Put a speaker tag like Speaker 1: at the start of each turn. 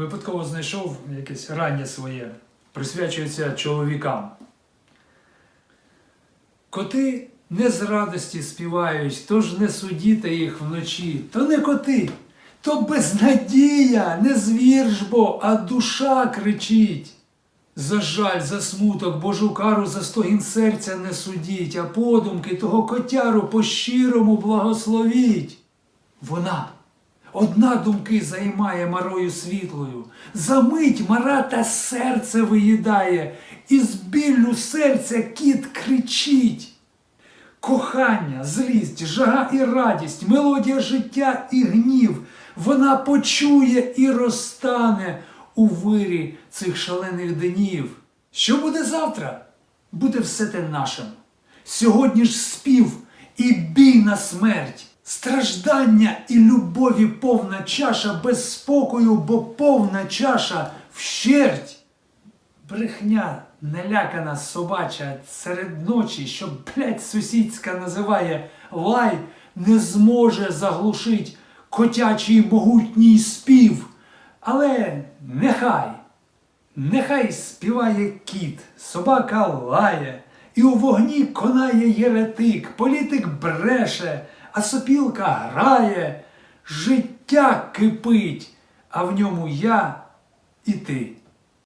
Speaker 1: випадково знайшов якесь раннє своє, присвячується чоловікам. Коти не з радості співають, тож не судіте їх вночі. То не коти, то безнадія, не звір ж бо, а душа кричить. За жаль, за смуток, Божу кару за стогін серця не судіть, а подумки того котяру по-щирому благословіть. Вона одна думки займає марою світлою, за мить мара та серце виїдає, і з біллю серця кіт кричить. Кохання, злість, жага і радість, мелодія життя і гнів, вона почує і розтане у вирі цих шалених днів. Що буде завтра? Буде все те нашим. Сьогодні ж спів і бій на смерть, страждання і любові повна чаша без спокою, бо повна чаша вщерть. Брехня нелякана собача серед ночі, що блядь, сусідська називає лай, не зможе заглушить котячий могутній спів. Але нехай, нехай співає кіт, собака лає, і у вогні конає єретик, політик бреше, а сопілка грає, життя кипить, а в ньому я і ти.